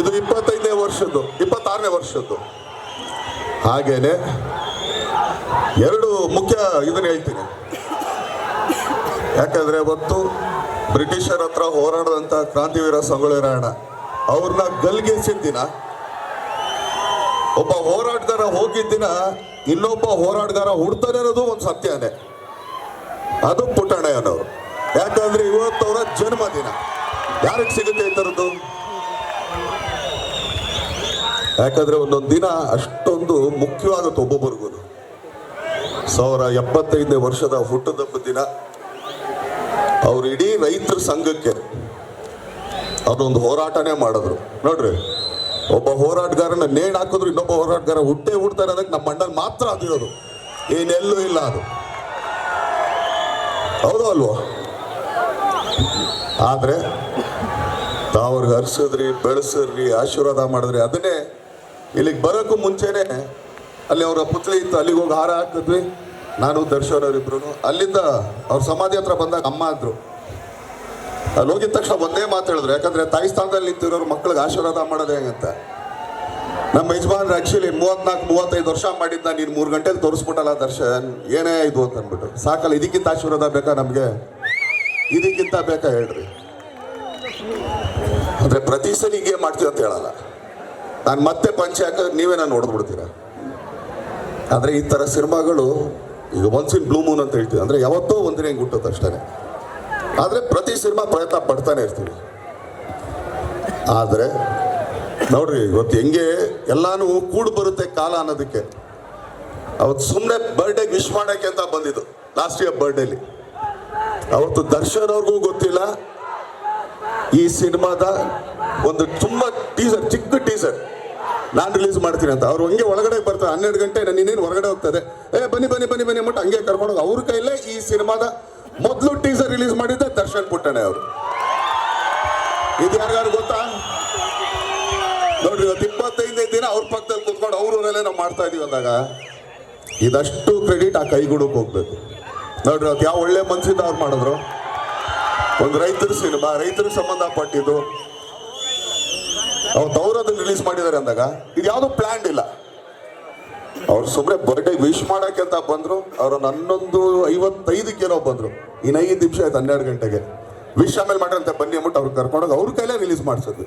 ಇದು ಇಪ್ಪತ್ತೈದನೇ ವರ್ಷದ್ದು, ಇಪ್ಪತ್ತಾರನೇ ವರ್ಷದ್ದು. ಹಾಗೇನೆ ಎರಡು ಮುಖ್ಯ ಇದನ್ನ ಹೇಳ್ತೀನಿ. ಯಾಕಂದ್ರೆ ಅವತ್ತು ಬ್ರಿಟಿಷರ ಹತ್ರ ಹೋರಾಡದಂತ ಕ್ರಾಂತಿವೀರ ಸಂಗೊಳ್ಳಿ ರಾಯಣ್ಣ ಅವ್ರನ್ನ ಗಲ್ಗೆಸಿದ ದಿನ, ಒಬ್ಬ ಹೋರಾಟಗಾರ ಹೋಗಿದ್ದ ದಿನ ಇನ್ನೊಬ್ಬ ಹೋರಾಟಗಾರ ಹುಡ್ತಾನೆ ಅನ್ನೋದು ಒಂದು ಸತ್ಯನೇ. ಅದು ಪುಟ್ಟಣ್ಣಯ್ಯನವರು ಯಾಕಂದ್ರೆ ಇವತ್ತವರ ಜನ್ಮದಿನ. ಯಾರಿಗೆ ಸಿಗುತ್ತೆ ಈ ಥರದ್ದು ಯಾಕಂದ್ರೆ ಒಂದೊಂದು ದಿನ ಅಷ್ಟೊಂದು ಮುಖ್ಯವಾಗುತ್ತೆ ಒಬ್ಬೊಬ್ಬರಿಗೂ ಸಾವಿರ ಎಪ್ಪತ್ತೈದನೇ ವರ್ಷದ ಹುಟ್ಟದಬ್ಬ ದಿನ. ಅವ್ರು ಇಡೀ ರೈತರ ಸಂಘಕ್ಕೆ ಅದೊಂದು ಹೋರಾಟನೇ ಮಾಡಿದ್ರು. ನೋಡ್ರಿ, ಒಬ್ಬ ಹೋರಾಟಗಾರನ ನೇಣ್ ಹಾಕಿದ್ರು, ಇನ್ನೊಬ್ಬ ಹೋರಾಟಗಾರ ಹುಟ್ಟೆ ಹುಡ್ತಾರೆ ಅದಕ್ಕೆ ನಮ್ಮ ಮಂಡಲ್ ಮಾತ್ರ ಅದಿರೋದು ಏನೆಲ್ಲೂ ಇಲ್ಲ ಅದು. ಹೌದು ಅಲ್ವೋ? ಆದ್ರೆ ತಾವ್ರಿಗೆ ಹರ್ಸಿದ್ರಿ, ಬೆಳೆಸಿದ್ರಿ, ಆಶೀರ್ವಾದ ಮಾಡಿದ್ರಿ. ಅದನ್ನೇ ಇಲ್ಲಿಗೆ ಬರೋಕ್ಕೂ ಮುಂಚೆನೆ ಅಲ್ಲಿ ಅವರ ಪುತ್ಲಿ ಇತ್ತು, ಅಲ್ಲಿಗೆ ಹೋಗಿ ಹಾರ ಹಾಕಿದ್ವಿ. ನಾನು, ದರ್ಶನ್ ಅವರಿಬ್ರು ಅಲ್ಲಿಂದ ಅವ್ರ ಸಮಾಧಿ ಹತ್ರ ಬಂದಾಗ ಅಮ್ಮ ಅಂದ್ರು. ಅಲ್ಲಿ ಹೋಗಿದ ತಕ್ಷಣ ಒಂದೇ ಮಾತು ಹೇಳಿದ್ರು. ಯಾಕಂದ್ರೆ ತಾಯಿ ಸ್ಥಾನದಲ್ಲಿ ನಿಂತಿರೋರು ಮಕ್ಳಿಗೆ ಆಶೀರ್ವಾದ ಮಾಡೋದು ಹೆಂಗಂತ. ನಮ್ಮ ಯಜಮಾನ್ರು ಆಕ್ಚುಲಿ ಮೂವತ್ನಾಲ್ಕು, ಮೂವತ್ತೈದು ವರ್ಷ ಮಾಡಿದ್ದ ನೀನು ಮೂರು ಗಂಟೆಗೆ ತೋರಿಸ್ಬಿಟ್ಟಲ್ಲ ದರ್ಶನ್. ಏನೇ ಇದು ಅಂತ ಅಂದ್ಬಿಟ್ಟು ಸಾಕಲ್ಲ, ಇದಕ್ಕಿಂತ ಆಶೀರ್ವಾದ ಬೇಕಾ ನಮಗೆ? ಇದಕ್ಕಿಂತ ಬೇಕಾ ಹೇಳ್ರಿ? ಅಂದ್ರೆ ಪ್ರತಿ ಸಲ ಹಿಂಗೆ ಮಾಡ್ತೀವಿ ಅಂತ ಹೇಳಲ್ಲ. ನಾನು ಮತ್ತೆ ಪಂಚೆ ಹಾಕಿದ್ರೆ ನೀವೇ ನಾನು ಆದರೆ ಈ ಥರ ಸಿನಿಮಾಗಳು, ಈಗ ಒನ್ಸ್ ಇನ್ ಬ್ಲೂ ಮೂನ್ ಅಂತ ಹೇಳ್ತೀವಿ. ಅಂದರೆ ಯಾವತ್ತೋ ಒಂದಿನ ಹಿಂಗೆ ಹುಟ್ಟುತ್ತೆ ಅಷ್ಟೇ ಆದರೆ ಪ್ರತಿ ಸಿನಿಮಾ ಪ್ರಯತ್ನ ಪಡ್ತಾನೆ ಇರ್ತೀವಿ. ಆದರೆ, ನೋಡ್ರಿ, ಇವತ್ತು ಹೆಂಗೆ ಎಲ್ಲಾನು ಕೂಡು ಬರುತ್ತೆ ಕಾಲ ಅನ್ನೋದಕ್ಕೆ. ಅವತ್ತು ಸುಮ್ಮನೆ ಬರ್ಡೇಗೆ ವಿಶ್ ಮಾಡೋಕ್ಕೆ ಅಂತ ಬಂದಿದ್ದು ಲಾಸ್ಟ್ ಇಯರ್ ಬರ್ಡೇಲಿ ಅವತ್ತು ದರ್ಶನ್ ಅವ್ರಿಗೂ ಗೊತ್ತಿಲ್ಲ ಈ ಸಿನಿಮಾದ ಒಂದು ತುಂಬಾ ಟೀಸರ್ ಚಿಕ್ಕ ಟೀಸರ್ ನಾನು ರಿಲೀಸ್ ಮಾಡ್ತೀನಿ ಅಂತ. ಅವ್ರು ಹಂಗೆ ಒಳಗಡೆ ಬರ್ತಾರೆ, ಹನ್ನೆರಡು ಗಂಟೆ ನಾನು ಇನ್ನೇನು ಹೊರಗಡೆ ಹೋಗ್ತದೆ. ಏ, ಬನ್ನಿ ಬನ್ನಿ ಬನ್ನಿ ಬನ್ನಿ ಅಂದ್ಬಿಟ್ಟು ಹಂಗೆ ಕರ್ಕೊಂಡು ಅವ್ರ ಕೈಲೇ ಈ ಸಿನಿಮಾದ ಮೊದಲು ಟೀಸರ್ ರಿಲೀಸ್ ಮಾಡಿದ್ದೆ ದರ್ಶನ್ ಪುಟ್ಟಣೆ ಅವರು. ಇದು ಯಾರಿಗಾರು ಗೊತ್ತಾ? ನೋಡ್ರಿ, ಇವತ್ತು ಇಪ್ಪತ್ತೈದನೇ ದಿನ ಅವ್ರ ಪಕ್ಕದಲ್ಲಿ ಕೂತ್ಕೊಂಡು ಅವ್ರ ಊರಲ್ಲೇ ನಾವು ಮಾಡ್ತಾ ಇದೀವಿ ಅಂದಾಗ, ಇದಷ್ಟು ಕ್ರೆಡಿಟ್ ಆ ಕೈಗೂಡಕ್ಕೆ ಹೋಗ್ಬೇಕು. ನೋಡ್ರಿ ಅವತ್ತು ಯಾವ ಒಳ್ಳೆ ಮನ್ಸಿಂದ ಅವ್ರು ಮಾಡಿದ್ರು. ಒಂದು ರೈತರ ಸಿನಿಮಾ, ರೈತರಿಗೆ ಸಂಬಂಧಪಟ್ಟಿದ್ದು, ಅವ್ರು ಅದನ್ನ ರಿಲೀಸ್ ಮಾಡಿದ್ದಾರೆ ಅಂದಾಗ, ಇದು ಯಾವುದು ಪ್ಲಾನ್ ಇಲ್ಲ. ಅವ್ರು ಸುಮ್ಮನೆ ಬರ್ಡೇ ವಿಶ್ ಮಾಡಕ್ಕೆ ಅಂತ ಬಂದ್ರು ನನ್ನೊಂದು ಹನ್ನೊಂದು ಐವತ್ತೈದಕ್ಕೇನೋ ಬಂದ್ರು. ಇನ್ನು ಐದು ನಿಮಿಷ ಆಯ್ತು, ಹನ್ನೆರಡು ಗಂಟೆಗೆ. ವಿಶ್ ಆಮೇಲೆ ಮಾಡ್ರಂತೆ ಬನ್ನಿ ಅಂದ್ಬಿಟ್ಟು ಅವ್ರು ಕರ್ಕೊಂಡೋಗಿ ಅವ್ರ ಕೈಲೇ ರಿಲೀಸ್ ಮಾಡಿಸಿದ್ವಿ.